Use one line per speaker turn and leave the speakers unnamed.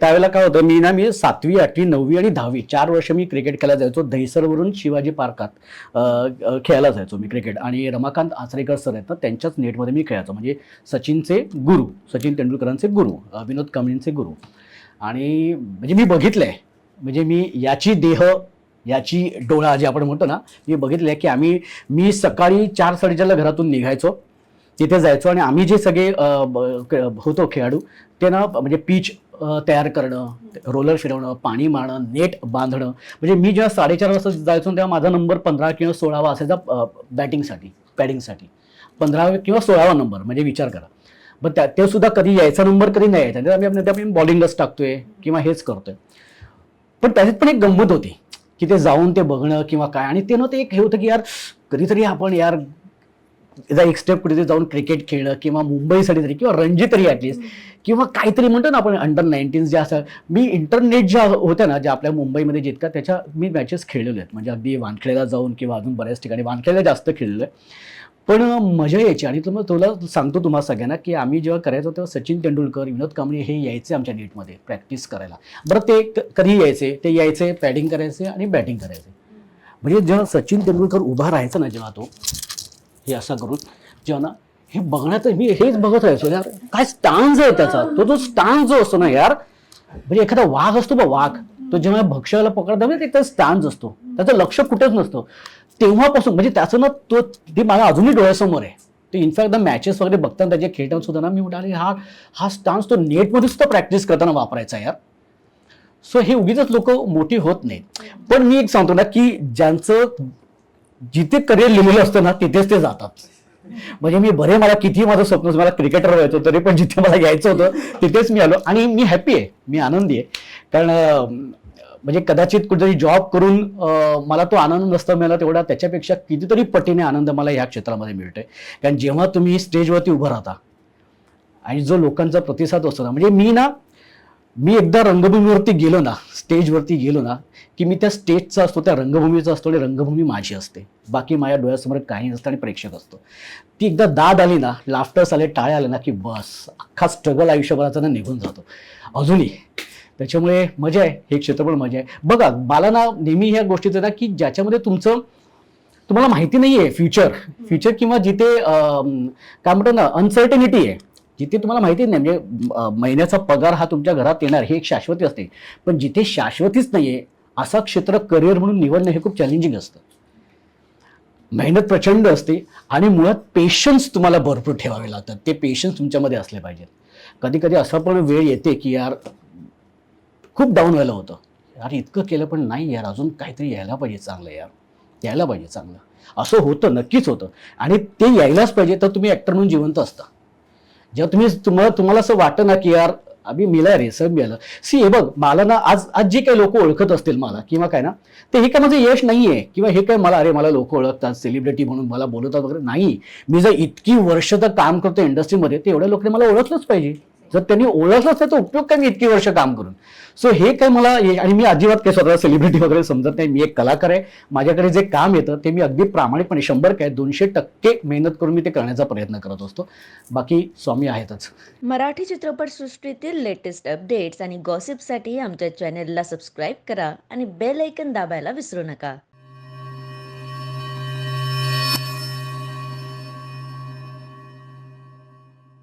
त्यावेळेला काय होतं मी ना मी सातवी आठवी नववी आणि दहावी चार वर्ष मी क्रिकेट खेळायला जायचो. दहिसरवरून शिवाजी पार्कात खेळायला जायचो मी क्रिकेट आणि रमाकांत आचरेकर सर आहेत ना त्यांच्याच नेटमध्ये मी खेळायचो. म्हणजे सचिनचे गुरु सचिन तेंडुलकरांचे गुरु विनोद कांबळींचे गुरु. आणि म्हणजे मी बघितलं आहे म्हणजे मी याची देह याची डोळा जे आपण म्हणतो ना मी बघितलं आहे की आम्ही मी सकाळी चार साडेचारला घरातून निघायचो. तिथे जायचो आणि आम्ही जे सगळे ब- होतो खेळाडू ते ना म्हणजे पीच तयार करणं रोलर फिरवणं पाणी मारणं नेट बांधणं म्हणजे मी जेव्हा साडेचार वाजता जायचो तेव्हा माझा नंबर पंधरा किंवा सोळावा असायचा बॅटिंगसाठी पॅडिंगसाठी. पंधरावा किंवा सोळावा नंबर म्हणजे विचार करा. पण त्या ते सुद्धा कधी यायचा नंबर कधी नाही यायचा. त्यात आम्ही आम्ही बॉलिंगच टाकतोय किंवा हेच करतोय. पण त्याच्यात पण एक गंमत होती की ते जाऊन ते बघणं किंवा काय आणि ते ना ते एक हे होतं की यार कधीतरी आपण यार एकदा एक स्टेप कुठेतरी जाऊन क्रिकेट खेळणं किंवा मुंबईसाठी तरी किंवा रणजी तरी ॲटलिस्ट किंवा काहीतरी म्हणतो ना आपण अंडर नाईन्टीन ज्या असं मी इंटरनेट ज्या होत्या ना ज्या आपल्या मुंबईमध्ये जितक्या त्याच्या मी मॅचेस खेळलेले आहेत. म्हणजे अगदी वानखेडेला जाऊन किंवा अजून बऱ्याच ठिकाणी वानखेडेला जास्त खेळलेलो आहे. पण मजा यायची. आणि तुम्हाला तुला सांगतो तुम्हाला सगळ्यांना की आम्ही जेव्हा करायचो तेव्हा सचिन तेंडुलकर विनोद कांबळे हे यायचे आमच्या नेटमध्ये प्रॅक्टिस करायला. बरं ते कधी यायचे? ते यायचे पॅडिंग करायचे आणि बॅटिंग करायचे. म्हणजे जेव्हा सचिन तेंडुलकर उभा राहायचा ना जेव्हा तो हे असं करून जेव्हा ना हे बघण्याचं मी हेच बघत राहायचो यार काय स्टान्स आहे त्याचा? तो जो स्टान्स जो असतो ना यार म्हणजे एखादा वाघ असतो बा वाघ. तो जेव्हा भक्ष्याला पकडतो म्हणजे त्याचा स्टान्स असतो. त्याचं लक्ष कुठेच नसतं. तेव्हापासून म्हणजे त्याचं ना तो ते माझ्या अजूनही डोळ्यासमोर आहे. ते इनफॅक्ट मॅचेस वगैरे बघताना त्याचे खेळताना सुद्धा ना मी म्हणाले हा हा स्टान्स तो नेटमध्ये सुद्धा प्रॅक्टिस करताना वापरायचा यार. सो हे उगीच लोक मोठी होत नाहीत. पण मी एक सांगतो ना की ज्यांचं जिथे करिअर लिहिलेलं असतं ना तिथेच ते जातात. म्हणजे मी बरे मला किती माझं स्वप्न मला क्रिकेटर व्हायचं तरी पण जिथे मला यायचं होतं तिथेच मी आलो. आणि मी हॅपी आहे मी आनंदी आहे. कारण म्हणजे कदाचित कुठेतरी जॉब करून मला तो आनंद नसता मिळाला तेवढा त्याच्यापेक्षा कितीतरी पटीने आनंद मला ह्या क्षेत्रामध्ये मिळतोय. कारण जेव्हा तुम्ही स्टेजवरती उभं राहता आणि जो लोकांचा प्रतिसाद असतो ना म्हणजे मी ना मी एकदा रंगभूमीवरती गेलो ना स्टेजवरती गेलो ना की मी त्या स्टेजचा असतो त्या रंगभूमीचा असतो आणि रंगभूमी माझी असते. बाकी माझ्या डोळ्यासमोर काही नसतं आणि प्रेक्षक असतो. ती एकदा दाद आली ना लाफ्टर्स आले टाळे आले ना की बस अख्खा स्ट्रगल आयुष्यभराचा ना निघून जातो. अजूनही. त्याच्यामुळे मजा आहे हे क्षेत्र पण मजा आहे. बघा मला ना नेहमी ह्या गोष्टीचं ना की ज्याच्यामध्ये तुमचं तुम्हाला माहिती नाही आहे फ्युचर फ्युचर किंवा जिथे काय म्हणतो ना अनसर्टनिटी आहे. जिथे तुम्हाला माहिती नाही म्हणजे महिन्याचा पगार हा तुमच्या घरात येणार हे एक शाश्वती असते. पण जिथे शाश्वतीच नाही आहे असा क्षेत्र करिअर म्हणून निवडणं हे खूप चॅलेंजिंग असतं. मेहनत प्रचंड असते आणि मुळात पेशन्स तुम्हाला भरपूर ठेवावे लागतात. ते पेशन्स तुमच्यामध्ये असले पाहिजेत. कधी कधी असं पण वेळ येते की यार खूप डाऊन व्हायला होतं. यार इतकं केलं पण नाही यार अजून काहीतरी यायला पाहिजे चांगलं यार. यायला पाहिजे चांगलं. असं होतं नक्कीच होतं. आणि ते यायलाच पाहिजे तर तुम्ही ॲक्टर म्हणून जिवंत असता. जेव्हा तुम्ही तुम्हाला तुम्हाला असं वाटतं ना की यार आम्ही मिला रे सब मिळालं सी हे बघ मला ना आज आज जे काही लोक ओळखत असतील मला किंवा काय ना ते हे काय माझं यश नाही आहे किंवा हे काय मला अरे मला लोक ओळखतात सेलिब्रिटी म्हणून मला बोलवतात वगैरे नाही. मी जर इतकी वर्ष तर काम करतो इंडस्ट्रीमध्ये ते एवढ्या लोकांनी मला ओळखलंच पाहिजे. जर त्यांनी ओळखलंच असतं तर उपयोग काय मी इतकी वर्ष काम करून? सो हे काय मला आणि मी अजिबात काही स्वतःला सेलिब्रिटी वगैरे समजत नाही. मी एक कलाकार आहे. माझ्याकडे जे काम येतं ते मी अगदी प्रामाणिकपणे शंभर काय दोनशे टक्के मेहनत करून मी ते करण्याचा प्रयत्न करत असतो. बाकी स्वामी आहेतच.
मराठी चित्रपटसृष्टीतील लेटेस्ट अपडेट्स आणि गॉसिपसाठी आमच्या चॅनेलला सबस्क्राईब करा आणि बेल ऐकन दाबायला विसरू नका.